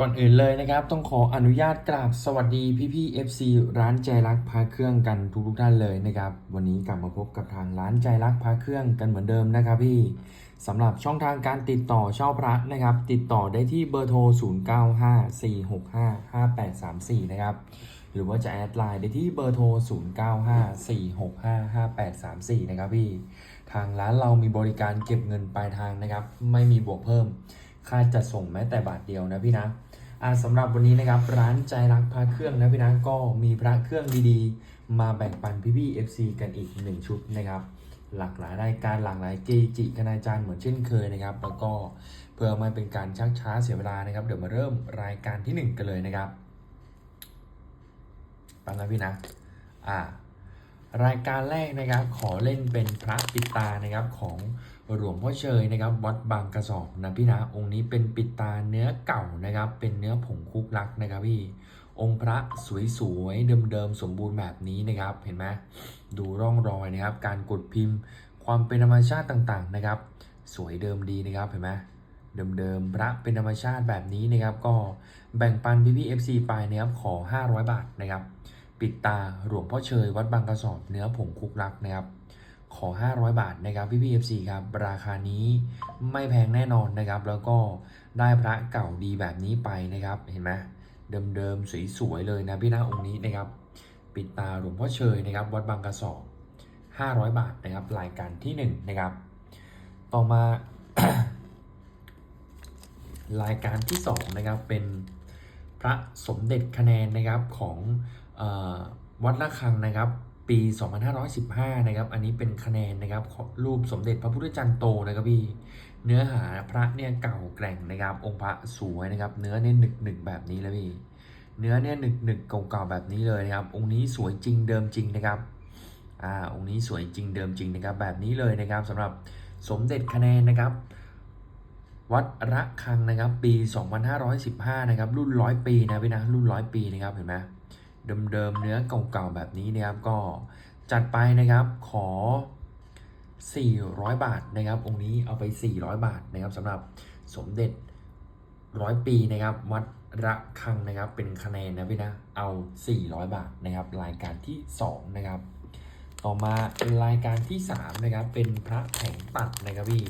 ก่อนอื่นเลยนะครับ ต้องขออนุญาตกราบสวัสดีพี่พี่ๆ FC ร้านใจรักพาเครื่องกันทุกทุกท่านเลยนะครับ วันนี้กลับมาพบกับทางร้านใจรักพาเครื่องกันเหมือนเดิมนะครับ พี่สำหรับช่องทางการติดต่อเช่าพระนะครับ ติดต่อได้ที่เบอร์โทร 0954655834 นะครับ หรือว่าจะแอดไลน์ได้ที่เบอร์โทร 0954655834 นะครับพี่ทางร้านเรามีบริการเก็บเงินปลายทางนะครับ ไม่มีบวกเพิ่มค่าจัดส่งแม้แต่บาทเดียวนะพี่นะ สำหรับวันนี้นะครับร้านใจรักพระเครื่องนะพี่นะก็มีพระเครื่องดีๆ มาแบ่งปันพี่พี่ๆ FC กันอีกหนึ่งชุดนะครับ หลากหลายรายการหลากหลายเกจิคณาจารย์เหมือนเช่นเคยนะครับ แล้วก็เพื่อไม่เป็นการชักช้าเสียเวลานะครับ เดี๋ยวมาเริ่มรายการที่หนึ่งกันเลยนะครับฟังนะพี่นะอ่า รายการแรกนะครับขอเล่นเป็นพระปิดตานะครับของหลวงพ่อเชยนะครับวัดบางกระสอบนะพี่นะองค์นี้เป็นปิดตาเนื้อเก่านะครับ เป็นเนื้อผงคุกลักนะครับพี่องค์พระสวยๆเดิมๆสมบูรณ์แบบนี้นะครับ เห็นไหมดูร่องรอยนะครับ การกดพิมพ์ความเป็นธรรมชาติต่างๆนะครับ สวยเดิมดีนะครับเห็นไหมเดิมๆพระเป็นธรรมชาติแบบนี้นะครับ ก็แบ่งปันพี่พี่ๆ FC ไปนะครับขอ 500 บาทนะครับ ปิดตาหลวงพ่อเชยวัดบางกระสอบเนื้อผงคุกลักนะครับ ขอ 500 บาทนะครับพี่พี่ FC ครับ ราคานี้ไม่แพงแน่นอนนะครับ แล้วก็ได้พระเก่าดีแบบนี้ไปนะครับ เห็นไหมเดิมๆสวยๆเลยนะพี่น้าองค์นี้นะครับ ปิดตาหลวงพ่อเชยนะครับ วัดบางกระสอบ 500 บาทนะครับรายการที่ 1 นะครับ ต่อมารายการที่2นะครับเป็นพระสมเด็จคะแนนนะครับของ วัดละคังนะครับปี 2515 นะครับ อันนี้เป็นคะแนนนะครับรูปสมเด็จพระพุทธจันทร์โตนะครับพี่ เนื้อหาพระเนี่ยเก่าแกร่งนะครับ องค์พระสวยนะครับ เนื้อเนี่ยหนึกหนึกแบบนี้เลยพี่ เนื้อเนี่ยหนึกหนึกเก่าๆแบบนี้เลยนะครับ องค์นี้สวยจริงเดิมจริงนะครับ อ่า องค์นี้สวยจริงเดิมจริงนะครับ แบบนี้เลยนะครับสำหรับสมเด็จคะแนนนะครับ วัดระฆังนะครับ ปี 2515 นะครับ รุ่นร้อยปีนะพี่นะ รุ่นร้อยปีนะครับ เห็นไหม เดิมๆเนื้อเก่าๆแบบนี้นะครับก็จัดไปนะครับขอ 400 บาทนะครับ องค์นี้เอาไป 400 บาทนะครับสำหรับสมเด็จร้อยปีนะครับวัดระฆังนะครับเป็นคะแนนนะพี่นะเอา 400 บาทนะครับ รายการที่ 2 นะครับ ต่อมารายการที่ 3 นะครับ เป็นพระแผงตัดนะครับพี่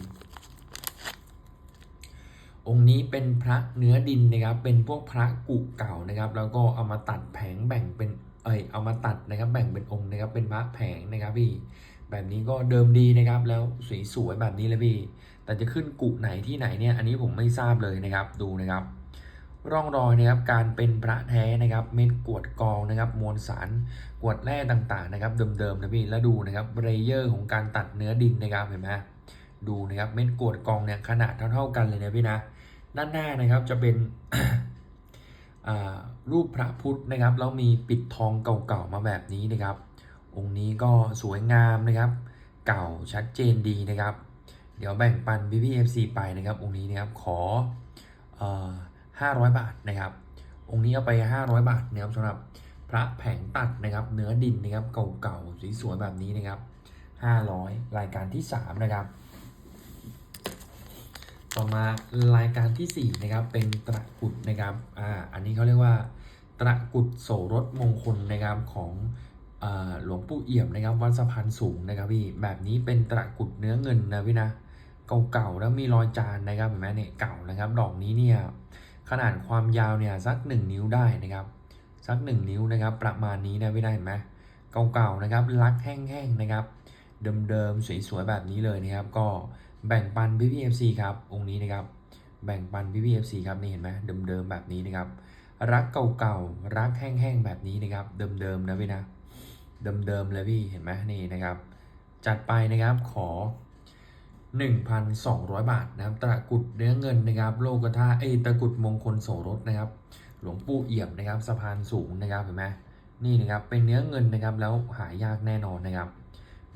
องค์นี้เป็นพระเนื้อดินนะครับ เป็นพวกพระกุเก่านะครับ แล้วก็เอามาตัดแผงแบ่งเป็นเอยเอามาตัดนะครับแบ่งเป็นองค์นะครับ เป็นพระแผงนะครับพี่ แบบนี้ก็เดิมดีนะครับ แล้วสวยๆแบบนี้เลยพี่ แต่จะขึ้นกุไหนที่ไหนเนี่ย อันนี้ผมไม่ทราบเลยนะครับ ดูนะครับ ร่องรอยนะครับ การเป็นพระแท้นะครับ เม็ดกวดกองนะครับ มวลสารกวดแร่ต่างๆ นะครับ เดิมๆนะพี่ แล้วดูนะครับ เรเยอร์ของการตัดเนื้อดินนะครับ เห็นไหมดูนะครับ เม็ดกวดกองเนี่ยขนาดเท่า ๆกันเลยนะพี่นะ ด้านหน้านะครับจะเป็นรูปพระพุทธนะครับแล้วมีปิดทองเก่าๆมาแบบนี้นะครับ องค์นี้ก็สวยงามนะครับ เก่าชัดเจนดีนะครับ เดี๋ยวแบ่งปัน b b f c ไปนะครับ องค์นี้นะครับขอเอ่อ500บาทนะครับ องค์นี้เอาไป 500 บาทนะครับสำหรับพระแผงตัดนะครับ เนื้อดินนะครับเก่าๆสวยๆแบบนี้นะครับ 500 รายการที่ 3 นะครับ ต่อมารายการทีสี่ 4 นะครับ เป็นตะกุดนะครับอ่าอันนี้เขาเรียกว่าตะกุดโสรถมงคลนะครับของอหลวงปู่เอี่ยมนะครับวัดสะพานสูงนะครับพี่แบบนี้เป็นตะกุดเนื้อเงินนะพี่นะเก่าๆแล้วมีรอยจานนะครับเห็นไหมเนี่ยเก่านะครับดอกนี้เนี่ยขนาดความยาวเนี่ยสัก 1 นิ้วได้นะครับสัก 1 นิ้วนะครับ ประมาณนี้นะพี่ได้เห็นไหมเก่าๆนะครับลักแห้งๆนะครับ เดิมๆสวยๆแบบนี้เลยนะครับ ก็ แบ่งปันพี่พีเอฟซีครับ องค์นี้นะครับ แบ่งปันพี่พีเอฟซีครับนี่เห็นไหมเดิมๆแบบนี้นะครับ รักเก่าๆ รักแห้งๆแบบนี้นะครับ เดิมๆนะพี่นะ เดิมๆเลยพี่เห็นไหมนี่นะครับ จัดไปนะครับขอ 1,200 บาทนะครับ ตะกุดเนื้อเงินนะครับ โลกธาเอตะกุดมงคลโสรสนะครับ หลวงปู่เอี่ยมนะครับสะพานสูงนะครับเห็นไหมนี่นะครับเป็นเนื้อเงินนะครับแล้วหายากแน่นอนนะครับ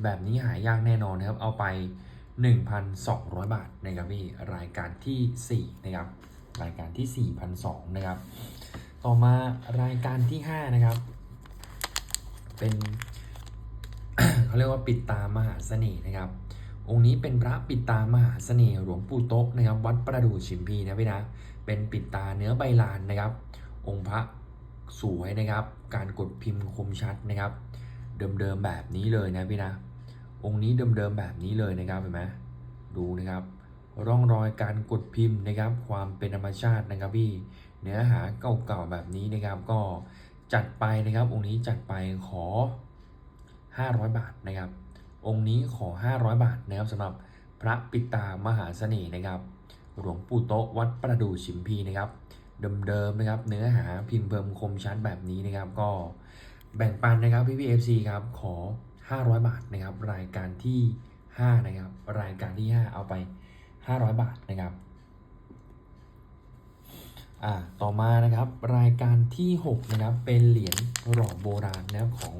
แบบนี้หายากแน่นอนนะครับ เอาไป 1,200 บาทนะครับพี่รายการที่ 4 นะครับ รายการที่ 4,200นะครับ ต่อมารายการที่ 5 นะครับ เป็นเขาเรียกว่าปิดตามหาเสน่ห์นะครับ องค์นี้เป็นพระปิดตามหาเสน่ห์หลวงปู่โต๊ะนะครับ วัดประดู่ชิมพีนะพี่นะ เป็นปิดตาเนื้อใบลานนะครับ องค์พระสวยนะครับ การกดพิมพ์คมชัดนะครับ เดิมๆแบบนี้เลยนะพี่นะ องค์นี้เดิมๆแบบนี้เลยนะครับเห็นไหมดูนะครับ ร่องรอยการกดพิมพ์นะครับ ความเป็นธรรมชาตินะครับพี่เนื้อหาเก่าๆแบบนี้นะครับ ก็จัดไปนะครับ องค์นี้จัดไปขอ 500 บาทนะครับ องค์นี้ขอ 500 บาทนะครับสำหรับพระปิตามหาเสน่ห์นะครับ หลวงปู่โต๊ะวัดประดู่ชิมพีนะครับเดิมๆนะครับ เนื้อหาพิมพ์เพิ่มคมชัดแบบนี้นะครับ ก็แบ่งปันนะครับพี่พีเอฟซีครับขอ 500 บาทนะครับ รายการที่ 5 นะครับ รายการที่ 5 เอาไป 500 บาทนะครับอ่าต่อมานะครับรายการที่ 6 นะครับ เป็นเหรียญหล่อโบราณนะครับของ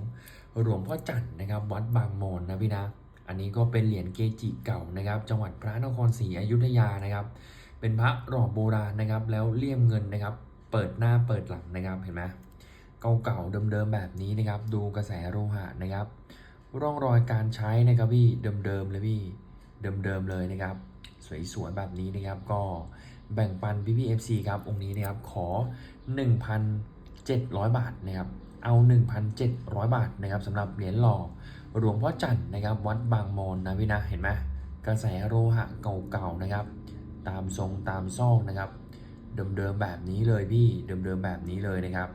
หลวงพ่อจันทร์นะครับ วัดบางมอนนะพี่นะอันนี้ก็เป็นเหรียญเกจิเก่านะครับ จังหวัดพระนครศรีอยุธยานะครับ เป็นพระหล่อโบราณนะครับ แล้วเลี่ยมเงินนะครับ เปิดหน้าเปิดหลังนะครับเห็นไหมเก่าๆเดิมๆแบบนี้นะครับ ดูกระแสโลหะนะครับ ร่องรอยการใช้นะครับพี่เดิมๆเลยพี่เดิมๆเลยนะครับ สวยๆแบบนี้นะครับก็แบ่งปันพี่พี่เอฟซีครับองค์นี้นะครับขอ 1,700 บาทนะครับเอา 1,700 บาทนะครับสำหรับเหรียญหล่อหลวงพ่อจันนะครับ วัดบางมอนนะพี่นะเห็นไหมกระแสโลหะเก่าๆนะครับ ตามทรงตามซอกนะครับ เดิมๆแบบนี้เลยพี่เดิมๆแบบนี้เลยนะครับ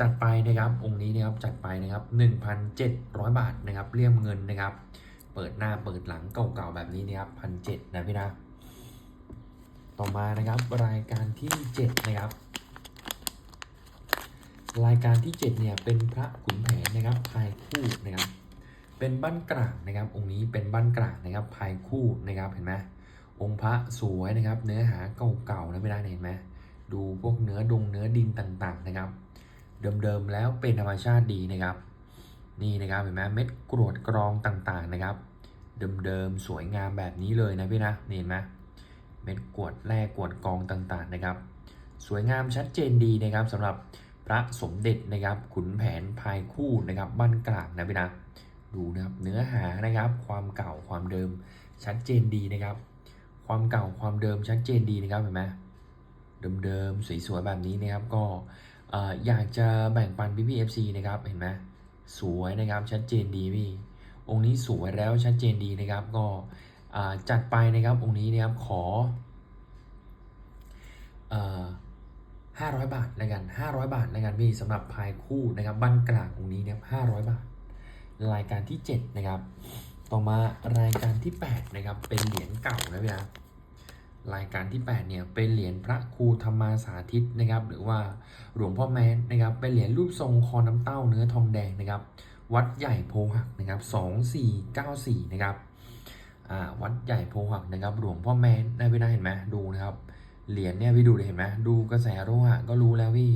จัดไปนะครับองค์นี้นะครับจัดไปนะครับ 1,700 บาทนะครับเลี่ยมเงินนะครับ เปิดหน้าเปิดหลังเก่าๆแบบนี้นะครับพันเนะพี่นะ ต่อมานะครับรายการที่7นะครับรายการที่ 7 เนี่ยเป็นพระขุนแผนนะครับพายคู่นะครับ เป็นบ้านกลางนะครับ องค์นี้เป็นบ้านกลางนะครับพายคู่นะครับเห็นไหมองค์พระสวยนะครับ เนื้อหาเก่าๆนะไม่ได้เห็นไหมดูพวกเนื้อดงเนื้อดินต่างๆนะครับ เดิมๆแล้วเป็นธรรมชาติดีนะครับ นี่นะครับเห็นไหมเม็ดกรวดกรองต่างๆนะครับ เดิมๆสวยงามแบบนี้เลยนะพี่นะนี่เห็นไหมเม็ดกรวดแร่กรวดกรองต่างๆนะครับ สวยงามชัดเจนดีนะครับสำหรับพระสมเด็จนะครับขุนแผนพายคู่นะครับบ้านกลางนะพี่นะดูนะครับเนื้อหานะครับความเก่าความเดิมชัดเจนดีนะครับ ความเก่าความเดิมชัดเจนดีนะครับเห็นไหมเดิมๆสวยๆแบบนี้นะครับก็ อยากจะแบ่งปันพี่พี่เอฟซีนะครับเห็นไหมสวยนะครับชัดเจนดีพี่องค์นี้สวยแล้วชัดเจนดีนะครับก็จัดไปนะครับองค์นี้นะครับขอห้าร้อยบาทแล้วกันห้าร้อยบาทแล้วกันพี่สำหรับพายคู่นะครับบ้านกลางองค์นี้นะครับห้าร้อยบาท รายการที่เจ็ดนะครับ ต่อมารายการที่แปดนะครับเป็นเหรียญเก่านะพี่นะ รายการที่ 8 เนี่ย เป็นเหรียญพระครูธรรมาสาธิตนะครับ หรือว่าหลวงพ่อแม้นนะครับ เป็นเหรียญรูปทรงคอน้ำเต้าเนื้อทองแดงนะครับ วัดใหญ่โพหักนะครับ2494 นะครับ อ่า วัดใหญ่โพหักนะครับ หลวงพ่อแม้นได้พี่ได้เห็นไหมดูนะครับ เหรียญเนี่ยพี่ดูเลยเห็นไหมดูกระแสโลหะก็รู้แล้วพี่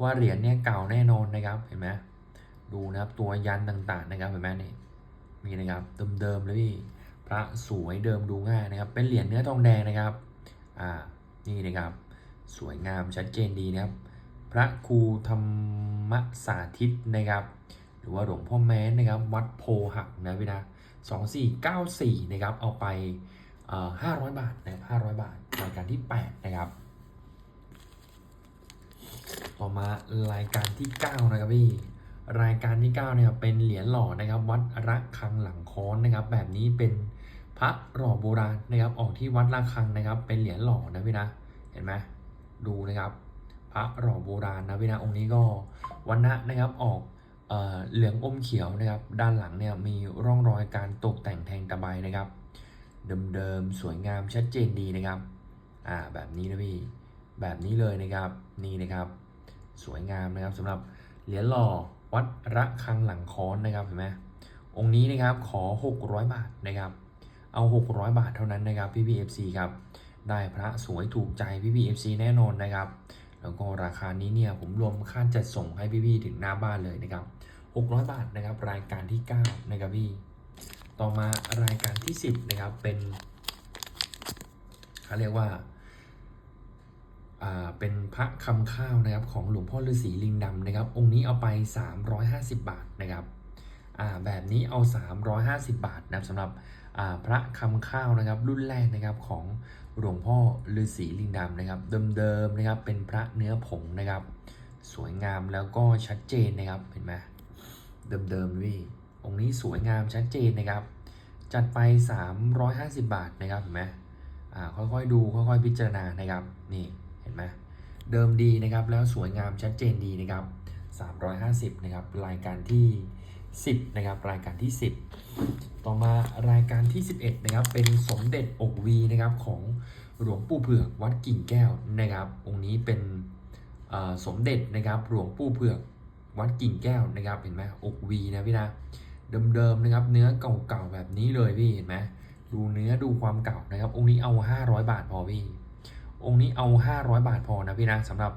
ว่าเหรียญเนี่ยเก่าแน่นอนนะครับ เห็นไหมดูนะครับ ตัวยันต่างๆนะครับ เห็นไหมนี่ มีนะครับ เดิมๆเลยพี่ พระสวยเดิมดูง่ายนะครับ เป็นเหรียญเนื้อทองแดงนะครับ อ่า นี่นะครับ สวยงามชัดเจนดีนะครับ พระครูธรรมสาธิตนะครับ หรือว่าหลวงพ่อแม้นนะครับ วัดโพหักนะพี่นะสองสี่เก้าสี่นะครับ เอาไปห้าร้อยบาทนะครับห้าร้อยบาท รายการที่แปดนะครับ ต่อมารายการที่เก้านะครับพี่ รายการที่9เนี่ยเป็นเหรียญหล่อนะครับวัดระฆังหลังค้อนนะครับ แบบนี้เป็นพระหล่อโบราณนะครับ ออกที่วัดระฆังนะครับ เป็นเหรียญหล่อนะพี่นะเห็นไหมดูนะครับ พระหล่อโบราณนะพี่นะองค์นี้ก็วันนะนะครับออกเอ่อเหลืองอมเขียวนะครับ ด้านหลังเนี่ยมีร่องรอยการตกแต่งแทงตะไบนะครับ เดิมๆสวยงามชัดเจนดีนะครับอ่าแบบนี้นะพี่แบบนี้เลยนะครับนี่นะครับ สวยงามนะครับสำหรับเหรียญหล่อ วัดระฆังหลังค้อนนะครับเห็นไหมองค์นี้นะครับขอ 600 บาทนะครับ เอา 600 บาทเท่านั้นนะครับพี่พีเอฟซีครับได้พระสวยถูกใจพี่พีเอฟซีแน่นอนนะครับ แล้วก็ราคานี้เนี่ยผมรวมค่าจัดส่งให้พี่ๆถึงหน้าบ้านเลยนะครับ 600 บาทนะครับรายการที่ 9 นะครับพี่ต่อมารายการที่ 10 นะครับเป็นเขาเรียกว่า เป็นพระคำข้าวนะครับของหลวงพ่อฤาษีลิงดำนะครับ องค์นี้เอาไป 350 บาทนะครับแบบนี้เอา 350 บาทนะครับสำหรับพระคำข้าวนะครับรุ่นแรกนะครับของหลวงพ่อฤาษีลิงดำนะครับ เดิมๆนะครับเป็นพระเนื้อผงนะครับ สวยงามแล้วก็ชัดเจนนะครับเห็นไหมเดิมๆพี่องค์นี้สวยงามชัดเจนนะครับ จัดไป 350 บาทนะครับเห็นไหมค่อยๆดูค่อยๆพิจารณานะครับนี่ เห็นไหมเดิมดีนะครับแล้วสวยงามชัดเจนดีนะครับ350นะครับรายการที่ 10นะครับรายการที่ 10 ต่อมารายการที่ 11นะครับเป็นสมเด็จอกวีนะครับของหลวงปู่เผือกวัดกิ่งแก้วนะครับองค์นี้เป็นสมเด็จนะครับหลวงปู่เผือกวัดกิ่งแก้วนะครับเห็นไหมอกวีนะพี่นะเดิมๆนะครับเนื้อเก่าๆแบบนี้เลยพี่เห็นไหมดูเนื้อดูความเก่านะครับองค์นี้เอา 500 บาทพอพี่ องค์นี้เอา 500 บาทพอนะพี่นะสำหรับ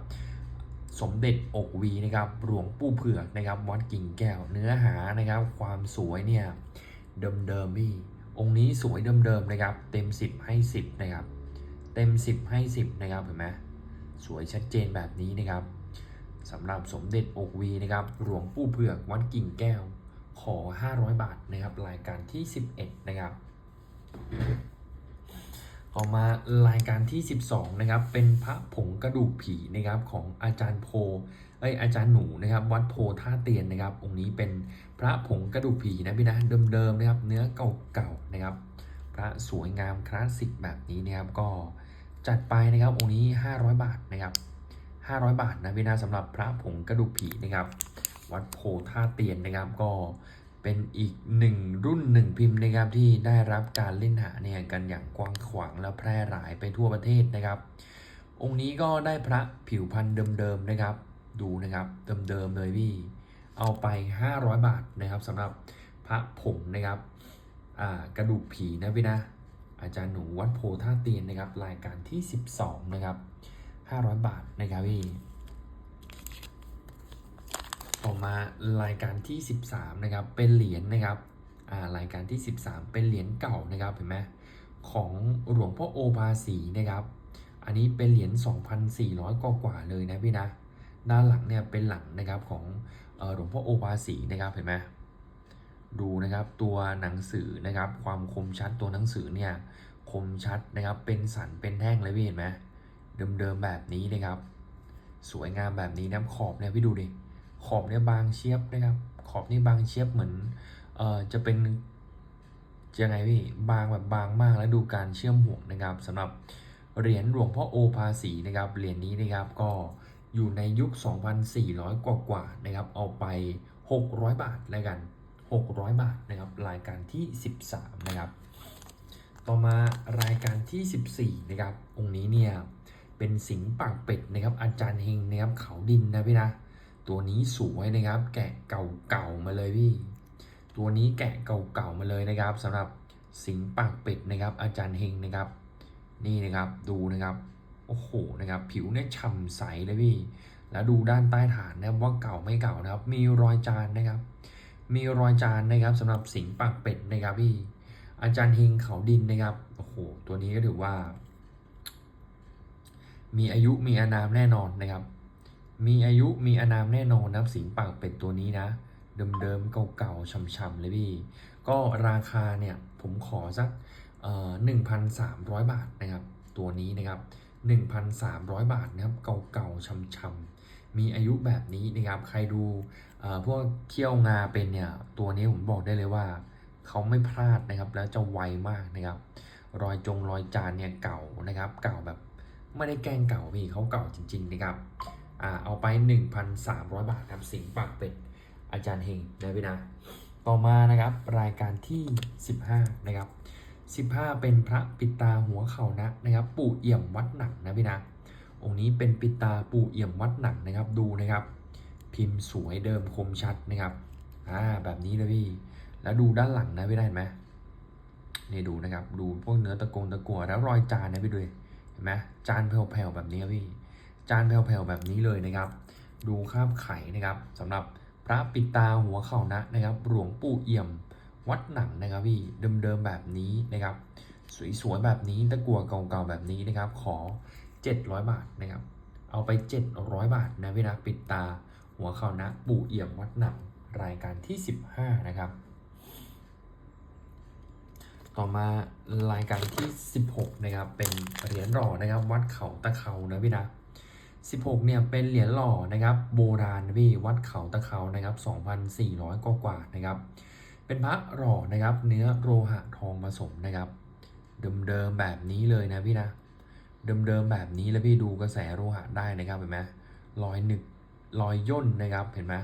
สมเด็จอกวีนะครับหลวงปู่เผือกนะครับวัดกิ่งแก้วเนื้อหานะครับ ความสวยเนี่ยเดิมๆพี่องค์นี้สวยเดิมๆนะครับ เต็ม 10 ให้ 10 นะครับ เต็ม 10 ให้ 10 นะครับเห็นไหมสวยชัดเจนแบบนี้นะครับสำหรับสมเด็จอกวีนะครับหลวงปู่เผือกวัดกิ่งแก้วขอ 500 บาทนะครับรายการที่ 11 นะครับ ต่อมารายการที่ 12นะครับเป็นพระผงกระดูกผีนะครับของอาจารย์โพเอ้ยอาจารย์หนูนะครับวัดโพท่าเตียนนะครับองค์นี้เป็นพระผงกระดูกผีนะพี่นะเดิมๆนะครับเนื้อเก่าๆนะครับ พระสวยงามคลาสสิกแบบนี้นะครับก็จัดไปนะครับองค์นี้ 500 บาทนะครับ500 บาทนะพี่นะสำหรับพระผงกระดูกผีนะครับ วัดโพท่าเตียนนะครับก็ เป็นอีกหนึ่งรุ่นหนึ่งพิมพ์นะครับที่ได้รับการเล่นหาเนี่ยกันอย่างกว้างขวางและแพร่หลายไปทั่วประเทศนะครับ องค์นี้ก็ได้พระผิวพันธุ์เดิมๆนะครับ ดูนะครับเดิมๆเลยพี่ เอาไป 500 บาทนะครับสำหรับพระผงนะครับกระดูกผีนะพี่นะอาจารย์หนูวัดโพท่าเตียนนะครับ รายการที่ 12 นะครับ 500 บาทนะครับพี่ ต่อมารายการที่ 13 นะครับ เป็นเหรียญนะครับอ่ารายการที่ 13 เป็นเหรียญเก่านะครับเห็นไหมของหลวงพ่อโอภาสีนะครับ อันนี้เป็นเหรียญ 2,400 กว่ากว่าเลยนะพี่นะ ด้านหลังเนี่ยเป็นหลังนะครับของอหลวงพ่อโอภาสีนะครับเห็นไหมดูนะครับตัวหนังสือนะครับความคมชัดตัวหนังสือเนี่ยคมชัดนะครับเป็นสันเป็นแท่งเลยพี่เห็นไหมเดิมๆแบบนี้นะครับ สวยงามแบบนี้นะขอบเนี่ยพี่ดูดิ ขอบเนี่ยบางเชียบนะครับ ขอบนี่บางเชียบเหมือนเอ่อจะเป็นยังไงพี่บางแบบบางมากแล้วดูการเชื่อมห่วงนะครับสำหรับเหรียญหลวงพ่อโอภาสีนะครับเหรียญนี้นะครับก็อยู่ในยุค 2,400 กว่ากว่านะครับ เอาไป 600 บาทแล้วกัน 600 บาทนะครับ รายการที่ 13 นะครับ ต่อมารายการที่ 14 นะครับ องค์นี้เนี่ยเป็นสิงปากเป็ดนะครับ อาจารย์เฮงนะครับเขาดินนะพี่นะ ตัวนี้สวยนะครับ แกะเก่าๆมาเลยพี่ ตัวนี้แกะเก่าๆมาเลยนะครับสำหรับสิงปากเป็ดนะครับ อาจารย์เฮงนะครับ นี่นะครับดูนะครับโอ้โหนะครับ ผิวเนี่ยฉ่ำใสเลยพี่ แล้วดูด้านใต้ฐานนะครับว่าเก่าไม่เก่านะครับ มีรอยจานนะครับ มีรอยจานนะครับสำหรับสิงปากเป็ดนะครับพี่ อาจารย์เฮงเขาดินนะครับโอ้โหตัวนี้ก็ถือว่า มีอายุมีอานามแน่นอนนะครับ มีอายุมีอนามแน่นอนนะครับสิงปากเป็ดตัวนี้นะ เดิมๆเก่าๆช่ำๆเลยพี่ ก็ราคาเนี่ยผมขอสักหนึ่งพันสามร้อยบาทนะครับ ตัวนี้นะครับหนึ่งพันสามร้อยบาทนะครับเก่าๆช่ำๆมีอายุแบบนี้นะครับ ใครดูเอ่อพวกเขี้ยวงาเป็นเนี่ย ตัวนี้ผมบอกได้เลยว่า เขาไม่พลาดนะครับ แล้วจะไวมากนะครับ รอยจงรอยจานเนี่ยเก่านะครับ เก่าแบบไม่ได้แกล้งเก่าพี่เขาเก่าจริง ๆ นะครับ เอาไป 1,300 บาทครับสิงปากเป็ดอาจารย์เฮงนะพี่นะต่อมานะครับรายการที่ 15 นะครับ 15 เป็นพระปิตาหัวเข่านะนะครับ ปู่เอี่ยมวัดหนักนะพี่นะองค์นี้เป็นปิตาปู่เอี่ยมวัดหนักนะครับดูนะครับ พิมพ์สวยเดิมคมชัดนะครับอ่าแบบนี้เลยพี่แล้วดูด้านหลังนะพี่ได้เห็นไหมนี่ดูนะครับ ดูพวกเนื้อตะกงตะกัวแล้วรอยจานนะพี่ดูเห็นไหมจานแผ่วๆแบบนี้พี่ จานแผ่วๆแบบนี้เลยนะครับ ดูคาบไข่นะครับสำหรับพระปิตาหัวเข่านะนะครับหลวงปู่เอี่ยมวัดหนังนะครับพี่เดิมๆแบบนี้นะครับ สวยๆแบบนี้ตะกัวเก่าๆแบบนี้นะครับ ขอ 700 บาทนะครับ เอาไป 700 บาทนะพี่นะปิดตาหัวเข่านะปู่เอี่ยมวัดหนังรายการที่ 15 นะครับ ต่อมารายการที่ 16 นะครับ เป็นเหรียญหล่อนะครับ วัดเขาตะเขานะพี่นะ 16 เนี่ยเป็นเหรียญหล่อนะครับโบราณพี่วัดเขาตะเขานะครับ 2,400 กว่ากว่านะครับ เป็นพระหล่อนะครับ เนื้อโลหะทองผสมนะครับ เดิมๆแบบนี้เลยนะพี่นะ เดิมๆแบบนี้แล้วพี่ดูกระแสโลหะได้นะครับเห็นไหมรอยหนึกรอยย่นนะครับเห็นไหม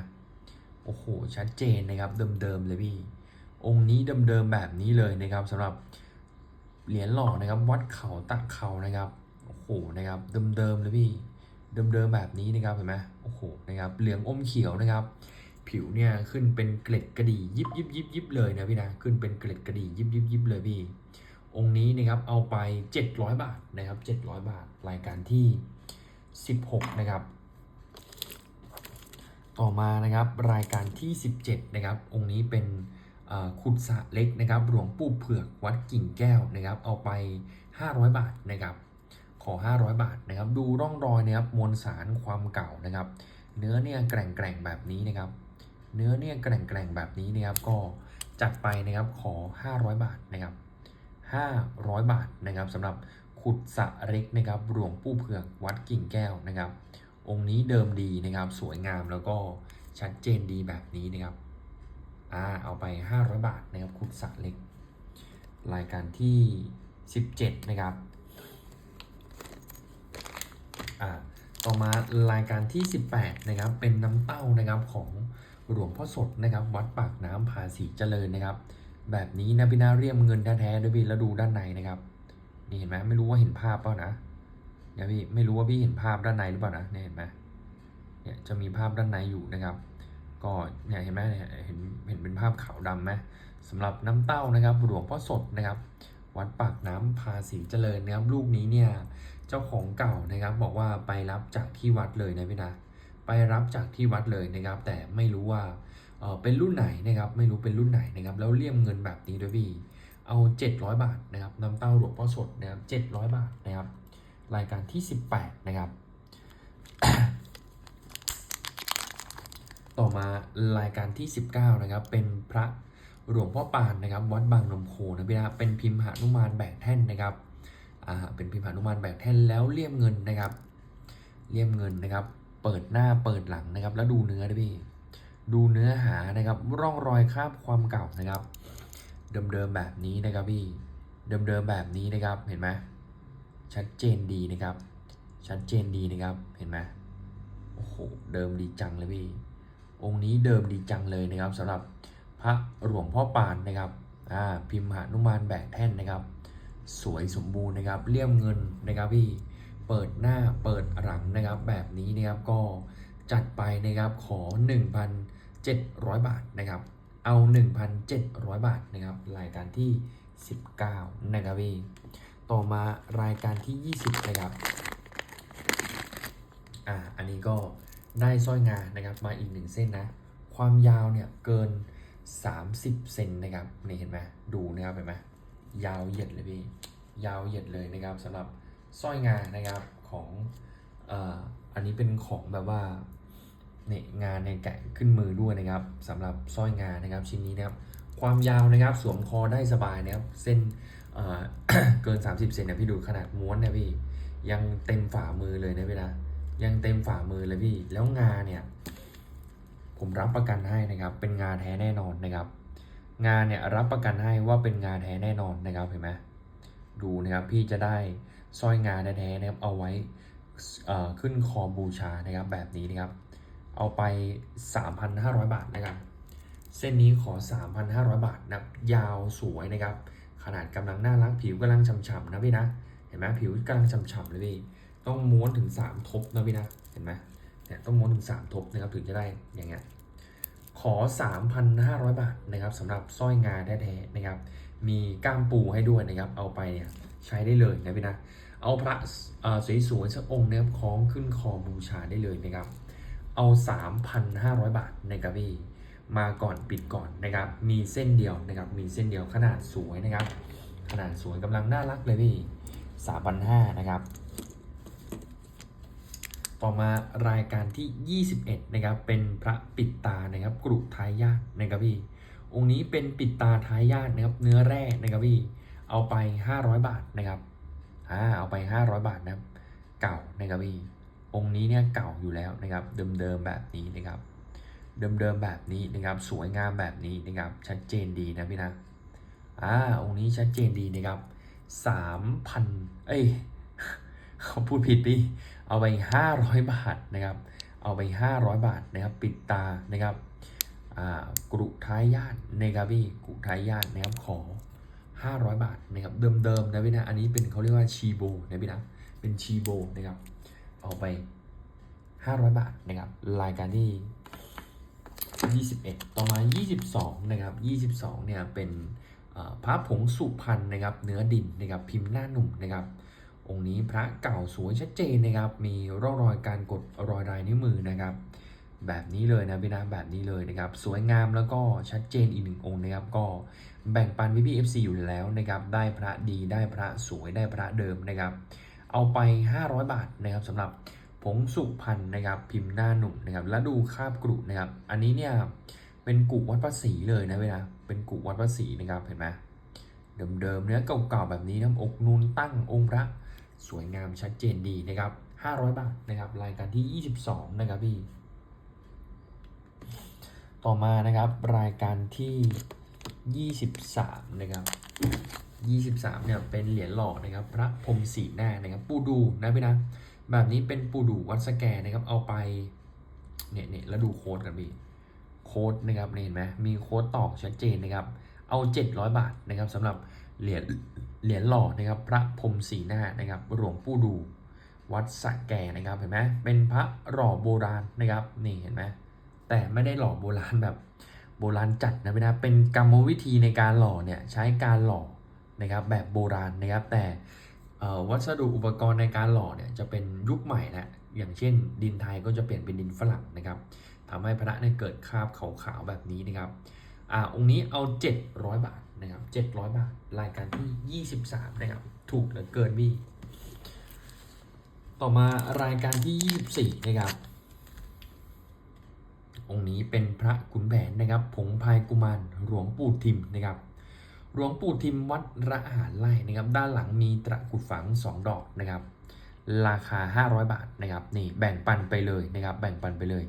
โอ้โหชัดเจนนะครับเดิมๆเลยพี่ องค์นี้เดิมๆแบบนี้เลยนะครับสำหรับเหรียญหล่อนะครับ วัดเขาตักเขานะครับโอ้โหนะครับเดิมๆเลยพี่ เดิมๆแบบนี้นะครับเห็นไหมโอ้โหนะครับเหลืองอมเขียวนะครับ ผิวเนี่ยขึ้นเป็นเกล็ดกระดี่ยิบยิบยิบยิบเลยนะพี่นะขึ้นเป็นเกล็ดกระดี่ยิบยิบยิบเลยพี่ องค์นี้นะครับเอาไป 700 บาทนะครับ 700 บาทรายการที่ 16 นะครับ ต่อมานะครับรายการที่ 17 นะครับ องค์นี้เป็นขุดสระเล็กนะครับหลวงปู่เผือกวัดกิ่งแก้วนะครับ เอาไป 500 บาทนะครับ ขอ 500 บาทนะครับ ดูร่องรอยนะครับมวลสารความเก่านะครับ เนื้อเนี่ยแกร่งแกร่งๆแบบนี้นะครับ เนื้อเนี่ยแกร่งแกร่งๆแบบนี้นะครับ ก็จัดไปนะครับขอ 500 บาทนะครับ500 บาทนะครับสำหรับขุดสระเล็กนะครับหลวงปู่เผือกวัดกิ่งแก้วนะครับ องค์นี้เดิมดีนะครับ สวยงามแล้วก็ชัดเจนดีแบบนี้นะครับอ่าเอาไป 500 บาทนะครับขุดสระเล็ก รายการที่ 17 นะครับ อ่าต่อมารายการที่ 18นะครับเป็นน้ำเต้านะครับของหลวงพ่อสดนะครับวัดปากน้ำภาษีเจริญนะครับ แบบนี้นะพี่นาเรียมเงินแท้ๆด้วยพี่แล้วดูด้านในนะครับนี่เห็นไหมไม่รู้ว่าเห็นภาพเปล่านะเนี่ยพี่ไม่รู้ว่าพี่เห็นภาพด้านในหรือเปล่านะเนี่ยเห็นไหมเนี่ยจะมีภาพด้านในอยู่นะครับก็เนี่ยเห็นไหมเนี่ยเห็นเห็นเป็นภาพขาวดำไหมสำหรับน้ำเต้านะครับหลวงพ่อสดนะครับ วัดปากน้ำภาษีเจริญนะครับลูกนี้เนี่ย จ้าของเก่านะครับ บอกว่าไปรับจากที่วัดเลยนะพี่นะไปรับจากที่วัดเลยนะครับ แต่ไม่รู้ว่าเออเป็นรุ่นไหนนะครับ ไม่รู้เป็นรุ่นไหนนะครับ แล้วเลี่ยมเงินแบบนี้ด้วยพี่เอา 700 บาทนะครับน้ำเต้าหลวงพ่อสดนะครับ700 บาทนะครับ รายการที่ 18 นะครับ ต่อมารายการที่ 19 นะครับ เป็นพระหลวงพ่อปานนะครับ วัดบางนมโคนะพี่นะเป็นพิมพ์หานุมานแบกแท่นนะครับ อ่าเป็นพิมพ์หนุมานแบกแท่นแล้วเลี่ยมเงินนะครับ เลี่ยมเงินนะครับ เปิดหน้าเปิดหลังนะครับ แล้วดูเนื้อด้วยพี่ดูเนื้อหานะครับ ร่องรอยคราบความเก่านะครับ เดิมๆแบบนี้นะครับพี่เดิมๆแบบนี้นะครับเห็นไหมชัดเจนดีนะครับ ชัดเจนดีนะครับเห็นไหมโอ้โหเดิมดีจังเลยพี่องค์นี้เดิมดีจังเลยนะครับสำหรับพระหลวงพ่อปานนะครับอ่าพิมพ์หนุมานแบกแท่นนะครับ สวยสมบูรณ์นะครับเลี่ยมเงินนะครับพี่เปิดหน้าเปิดหลังนะครับ แบบนี้นะครับก็จัดไปนะครับขอ 1,700 บาทนะครับ เอา 1,700 บาทนะครับ รายการที่ 19 นะครับพี่ต่อมารายการที่ 20 นะครับอ่าอันนี้ก็ได้สร้อยงานะครับมาอีกหนึ่งเส้นนะ ความยาวเนี่ยเกิน 30 เซนนะครับนี่เห็นไหมดูนะครับเห็นไหม ยาวเหยียดเลยพี่ยาวเหยียดเลยนะครับสำหรับสร้อยงานนะครับของอันนี้เป็นของแบบว่าเนี่ยงานในยแกะขึ้นมือด้วยนะครับสำหรับสร้อยงานนะครับชิ้นนี้นะครับความยาวนะครับสวมคอได้สบายนะครับเส้นเเกิน 30เซนนะพี่ดูขนาดม้วนนะพี่ยังเต็มฝ่ามือเลยนะพี่นะยังเต็มฝ่ามือเลยพี่แล้วงานเนี่ยผมรับประกันให้นะครับเป็นงานแท้แน่นอนนะครับ งานเนี่ยรับประกันให้ว่าเป็นงานแท้แน่นอนนะครับเห็นไหมดูนะครับพี่จะได้สร้อยงานแท้ๆนะครับเอาไว้ขึ้นคอบูชานะครับแบบนี้นะครับ เอาไป 3,500 บาทนะครับ เส้นนี้ขอ 3,500 บาทนะครับยาวสวยนะครับ ขนาดกำลังน่ารักผิวกำลังฉ่ำๆนะพี่นะเห็นไหมผิวกำลังฉ่ำๆเลยพี่ต้องม้วนถึง 3 ทบนะพี่นะเห็นไหมเนี่ยต้องม้วนถึง 3 ทบนะครับถึงจะได้อย่างเงี้ย ขอ 3,500 บาทนะครับสำหรับสร้อยงาแท้ๆนะครับ มีก้ามปูให้ด้วยนะครับ เอาไปเนี่ยใช้ได้เลยนะพี่นะเอาพระอ่อสวยๆสักองค์นะครับคล้องขึ้นคอบูชาได้เลยนะครับ เอา 3,500 บาทนะครับพี่มาก่อนปิดก่อนนะครับ มีเส้นเดียวนะครับ มีเส้นเดียวขนาดสวยนะครับ ขนาดสวยกำลังน่ารักเลยพี่3,500นะครับ ต่อมารายการที่ 21 นะครับ เป็นพระปิดตานะครับกรุทายาทนะครับพี่ องค์นี้เป็นปิดตาทายาทนะครับ เนื้อแร่นะครับพี่ เอาไป 500 บาทนะครับอ่าเอาไป 500 บาทนะครับ เก่านะครับพี่ องค์นี้เนี่ยเก่าอยู่แล้วนะครับ เดิมๆแบบนี้นะครับ เดิมๆแบบนี้นะครับ สวยงามแบบนี้นะครับ ชัดเจนดีนะพี่นะ อ่า องค์นี้ชัดเจนดีนะครับสามพันเอ้ยเขาพูดผิดพี่ เอาไป 500 บาทนะครับ เอาไป 500 บาทนะครับปิดตานะครับอ่ากรุท้ายญาตินะครับพี่กรุท้ายญาตินะครับขอ 500 บาทนะครับเดิมๆนะพี่นะอันนี้เป็นเขาเรียกว่าชีโบนะพี่นะเป็นชีโบนะครับเอาไป 500 บาทนะครับรายการที่ 21 ต่อมา 22 นะครับ 22 เนี่ยเป็นพระผงสุพรรณนะครับ เนื้อดินนะครับพิมพ์หน้าหนุ่มนะครับ องค์นี้พระเก่าสวยชัดเจนนะครับ มีร่องรอยการกดรอยลายนิ้วมือนะครับ แบบนี้เลยนะพี่นะแบบนี้เลยนะครับ สวยงามแล้วก็ชัดเจนอีกหนึ่งองค์นะครับ ก็แบ่งปันพี่พี่เอฟซีอยู่แล้วนะครับ ได้พระดีได้พระสวยได้พระเดิมนะครับ เอาไป 500 บาทนะครับสำหรับผงสุพรรณนะครับ พิมพ์หน้าหนุ่มนะครับ แล้วดูคาบกรุนะครับ อันนี้เนี่ยเป็นกุวัดพระศรีเลยนะเวลาเป็นกุวัดพระศรีนะครับเห็นไหมเดิมๆเนื้อเก่าๆแบบนี้นะอกนูนตั้งองค์พระ สวยงามชัดเจนดีนะครับ 500 บาทนะครับ รายการที่ 22 นะครับพี่ ต่อมานะครับรายการที่ 23 นะครับ23เนี่ยเป็นเหรียญหล่อนะครับพระพรมสีหน้านะครับปูดูนะพี่นะแบบนี้เป็นปูดูวัดสแกนะครับเอาไปเนี่ยเนี่ยแล้วดูโค้ดกันพี่โค้ดนะครับเห็นไหมมีโค้ดตอกชัดเจนนะครับเอา 700 บาทนะครับสำหรับเหรียญ เหรียญหล่อนะครับพระพรมสีหน้านะครับหลวงปู่ดู วัดสะแก่นะครับเห็นไหมเป็นพระหล่อโบราณนะครับนี่เห็นไหมแต่ไม่ได้หล่อโบราณแบบโบราณจัดนะพี่นะเป็นกรรมวิธีในการหล่อเนี่ยใช้การหล่อนะครับแบบโบราณนะครับแต่วัสดุอุปกรณ์ในการหล่อเนี่ยจะเป็นยุคใหม่แล้วอย่างเช่น ดินไทยก็จะเปลี่ยนเป็นดินฝรั่งนะครับทำให้พระเนี่ยเกิดคราบขาวๆแบบนี้นะครับอ่าองค์นี้เอา 700 บาท นะครับ700 บาท รายการที่ 23 นะครับ ถูกเหลือเกินพี่ ต่อมารายการที่ 24 นะครับ องค์นี้เป็นพระขุนแผนนะครับ ผงพายกุมารหลวงปู่ทิมนะครับ หลวงปู่ทิมวัดระหารไร่นะครับ ด้านหลังมีตะกุดฝัง 2 ดอกนะครับ ราคา 500 บาทนะครับ นี่แบ่งปันไปเลยนะครับ แบ่งปันไปเลย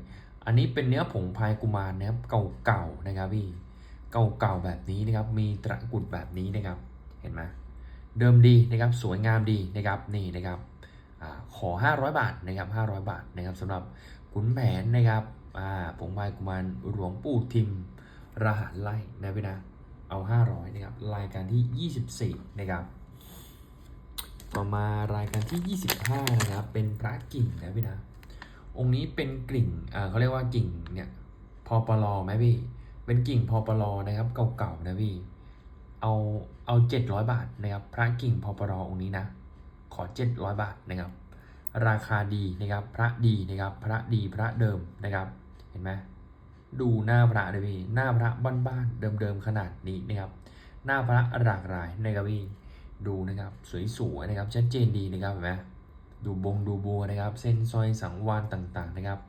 อันนี้เป็นเนื้อผงพายกุมารนะครับ เก่าๆนะครับพี่ เก่าๆแบบนี้นะครับ มีตะกุดแบบนี้นะครับ เห็นไหมเดิมดีนะครับ สวยงามดีนะครับ นี่นะครับอาขอ 500 บาทนะครับ 500 บาทนะครับสำหรับขุนแผนนะครับผงพายกุมารหลวงปู่ทิม รหัสไล่นะพี่นะเอา 500นะครับ รายการที่ 24 นะครับต่อมารายการที่ 25 นะครับ เป็นพระกิ่งนะพี่นะ องค์นี้เป็นกิ่งเขาเรียกว่ากิ่งเนี่ยพอปลอไหมพี่ เป็นกิ่งพอปลอนะครับ เก่าๆนะพี่ เอาเอา700บาทนะครับ พระกิ่งพอปลอองค์นี้นะ ขอ700บาทนะครับ ราคาดีนะครับ พระดีนะครับ พระดีพระเดิมนะครับ เห็นไหมดูหน้าพระเลยพี่ หน้าพระบ้านๆเดิมๆขนาดนี้นะครับ หน้าพระหลากหลายนะครับพี่ ดูนะครับสวยๆนะครับ ชัดเจนดีนะครับเห็นไหมดูบงดูบัวนะครับ เส้นสร้อยสังวานต่างๆนะครับ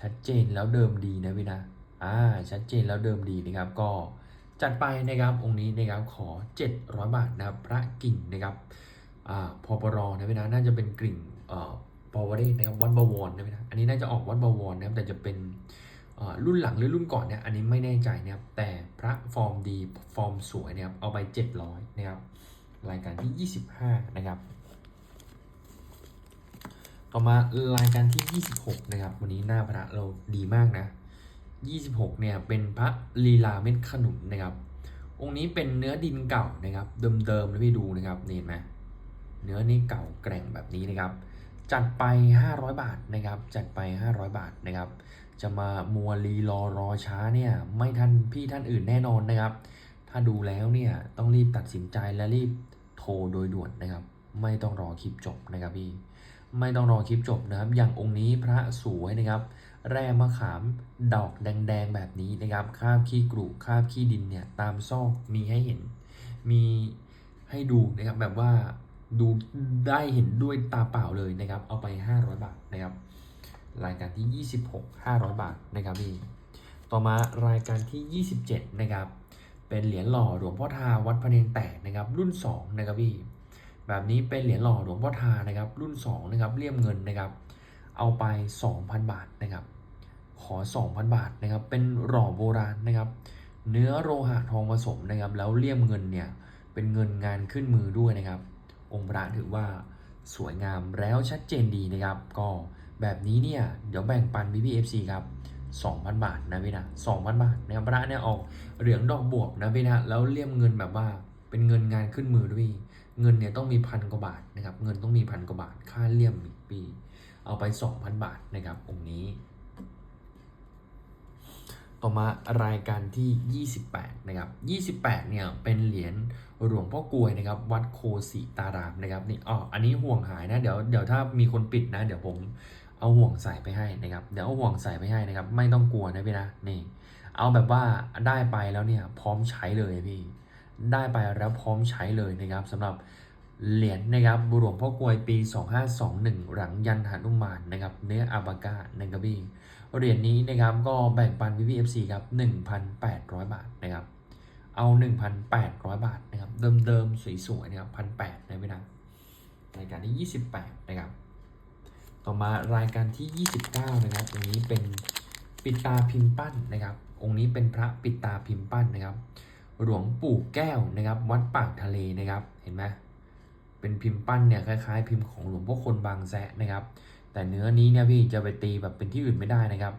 ชัดเจนแล้วเดิมดีนะพี่นะ อ่าชัดเจนแล้วเดิมดีนะครับก็จัดไปนะครับองค์นี้นะครับขอ 700 บาทนะครับพระกิ่งนะครับอ่าพอปรอนะพี่นะน่าจะเป็นกลิ่งเอ่อปอวเรศนะครับวัดบวรนะพี่นะอันนี้น่าจะออกวัดบวรนะครับแต่จะเป็นอ่อรุ่นหลังหรือรุ่นก่อนเนี่ยอันนี้ไม่แน่ใจนะครับแต่พระฟอร์มดีฟอร์มสวยนะครับเอาไป 700นะครับรายการที่ 25 นะครับ ต่อมารายการที่ 26 นะครับ วันนี้หน้าพระเราดีมากนะ 26เนี่ยเป็นพระลีลาเม็ดขนุนนะครับ องค์นี้เป็นเนื้อดินเก่านะครับ เดิมๆนะพี่ดูนะครับนี่เห็นไหมเนื้อนี่เก่าแกร่งแบบนี้นะครับ จัดไป 500 บาทนะครับ จัดไป 500 บาทนะครับ จะมามัวรีรอรอช้าเนี่ยไม่ทันพี่ท่านอื่นแน่นอนนะครับ ถ้าดูแล้วเนี่ยต้องรีบตัดสินใจและรีบโทรโดยด่วนนะครับ ไม่ต้องรอคลิปจบนะครับพี่ไม่ต้องรอคลิปจบนะครับ อย่างองค์นี้พระสวยนะครับ แร่มะขามดอกแดงๆแบบนี้นะครับคราบขี้กรุคราบขี้ดินเนี่ยตามซอกมีให้เห็น มีให้ดูนะครับแบบว่าดูได้เห็นด้วยตาเปล่าเลยนะครับ เอาไป 500 บาทนะครับ รายการที่ 26 500 บาทนะครับพี่ต่อมารายการที่ 27 นะครับ เป็นเหรียญหล่อหลวงพ่อทาวัดพระเนงแตกนะครับ รุ่น 2 นะครับพี่แบบนี้เป็นเหรียญหล่อหลวงพ่อทานะครับ รุ่น 2 นะครับเลี่ยมเงินนะครับ เอาไป 2,000 บาทนะครับ ขอ 2,000 บาทนะครับ เป็นหล่อโบราณนะครับ เนื้อโลหะทองผสมนะครับ แล้วเลี่ยมเงินเนี่ย เป็นเงินงานขึ้นมือด้วยนะครับ องค์พระถือว่าสวยงามแล้วชัดเจนดีนะครับ ก็แบบนี้เนี่ย เดี๋ยวแบ่งปันพี่พีเอฟซีครับ2,000 บาทนะพี่นะ2,000 บาทนะครับพระเนี่ยออกเหลืองดอกบวกนะพี่นะ แล้วเลี่ยมเงินแบบว่าเป็นเงินงานขึ้นมือด้วย เงินเนี่ยต้องมีพันกว่าบาทนะครับ เงินต้องมีพันกว่าบาท ค่าเลี่ยมอีกปี เอาไป 2,000 บาทนะครับองค์นี้ ต่อมารายการที่ 28 นะครับ 28 เนี่ยเป็นเหรียญหลวงพ่อกลวยนะครับ วัดโคสิตารามนะครับนี่อ๋ออันนี้ห่วงหายนะ เดี๋ยวเดี๋ยวถ้ามีคนปิดนะ เดี๋ยวผมเอาห่วงใส่ไปให้นะครับ เดี๋ยวเอาห่วงใส่ไปให้นะครับ ไม่ต้องกลัวนะพี่นะนี่เอาแบบว่าได้ไปแล้วเนี่ยพร้อมใช้เลยพี่ ได้ไปแล้วพร้อมใช้เลยนะครับสำหรับ เหรียญนะครับหลวงพ่อกวยปี 2521 หลังยันหานุมานนะครับเนื้ออาบากานะครับพี่เหรียญนี้นะครับก็แบ่งปัน VPFC ครับ 1,800 บาทนะครับเอา 1,800 บาทนะครับเดิมๆสวยๆนะครับ1,800นะพี่นะรายการที่ 28 นะครับ ต่อมารายการที่ 29 นะครับตรงนี้เป็นปิดตาพิมพ์ปั้นนะครับ องค์นี้เป็นพระปิดตาพิมพ์ปั้นนะครับ หลวงปู่แก้วนะครับ วัดปากทะเลนะครับ เห็นไหม เป็นพิมพ์ปั้นเนี่ยคล้ายๆ พิมพ์ของหลวงพ่อคนบางแสะนะครับ แต่เนื้อนี้เนี่ยพี่จะไปตีแบบเป็นที่อื่นไม่ได้นะครับ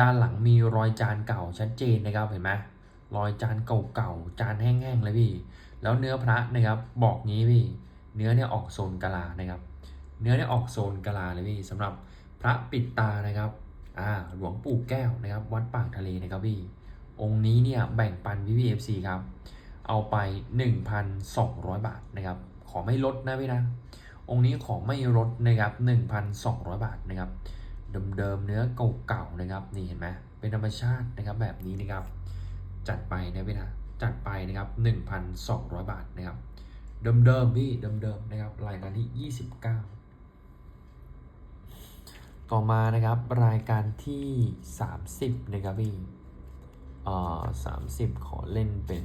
ด้านหลังมีรอยจานเก่าชัดเจนนะครับเห็นไหมรอยจานเก่าๆจานแห้งๆเลยพี่ แล้วเนื้อพระนะครับบอกงี้พี่ เนื้อเนี่ยออกโซนกะลานะครับ เนื้อเนี่ยออกโซนกะลาเลยพี่สำหรับพระปิดตานะครับอ่าหลวงปู่แก้วนะครับ วัดปากทะเลนะครับพี่ องค์นี้เนี่ยแบ่งปันพี่พีเอฟซีครับ เอาไป 1,200 บาทนะครับ ขอไม่ลดนะพี่นะ องค์นี้ขอไม่ลดนะครับ 1,200 บาทนะครับ เดิมๆเนื้อเก่าๆนะครับ นี่เห็นไหมเป็นธรรมชาตินะครับแบบนี้นะครับ จัดไปนะพี่นะจัดไปนะครับ 1,200 บาทนะครับ เดิมๆพี่เดิมๆนะครับรายการที่ 29ต่อมานะครับรายการที่ 30 นะครับพี่อ่อ30ขอเล่นเป็น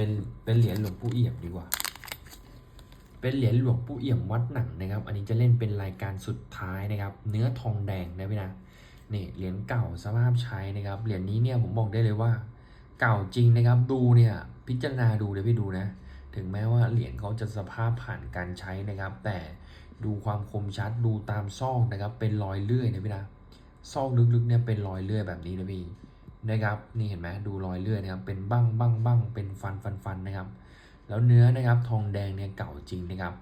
เป็นเป็นเหรียญหลวงปู่เอี่ยมดีกว่า เป็นเหรียญหลวงปู่เอี่ยมวัดหนังนะครับ อันนี้จะเล่นเป็นรายการสุดท้ายนะครับ เนื้อทองแดงนะพี่นะนี่เหรียญเก่าสภาพใช้นะครับเหรียญนี้เนี่ยผมบอกได้เลยว่า เก่าจริงนะครับดูเนี่ยพิจารณาดูเดี๋ยวพี่ดูนะ ถึงแม้ว่าเหรียญเขาจะสภาพผ่านการใช้นะครับ แต่ดูความคมชัดดูตามซอกนะครับ เป็นรอยเลื่อยนะพี่นะซอกลึกๆเนี่ยเป็นรอยเลื่อยแบบนี้นะพี่ นะครับนี่เห็นไหมดูรอยเลื่อยนะครับเป็นบ้างบ้างบ้างเป็นฟันฟันฟันนะครับ แล้วเนื้อนะครับทองแดงเนี่ยเก่าจริงนะครับ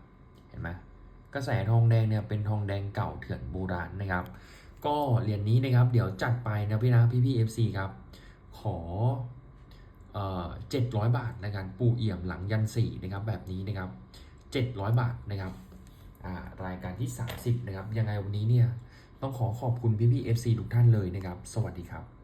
เห็นไหมกระแสทองแดงเนี่ยเป็นทองแดงเก่าเถื่อนโบราณนะครับ ก็เหรียญนี้นะครับเดี๋ยวจัดไปนะพี่นะพี่พี่เอฟซีครับขอเจ็ดร้อยบาทในการปูเอี่ยมหลังยันสี่นะครับแบบนี้นะครับเจ็ดร้อยบาทนะครับอ่ารายการที่ 30 นะครับ ยังไงวันนี้เนี่ย ต้องขอขอบคุณพี่พี่เอฟซีทุกท่านเลยนะครับ สวัสดีครับ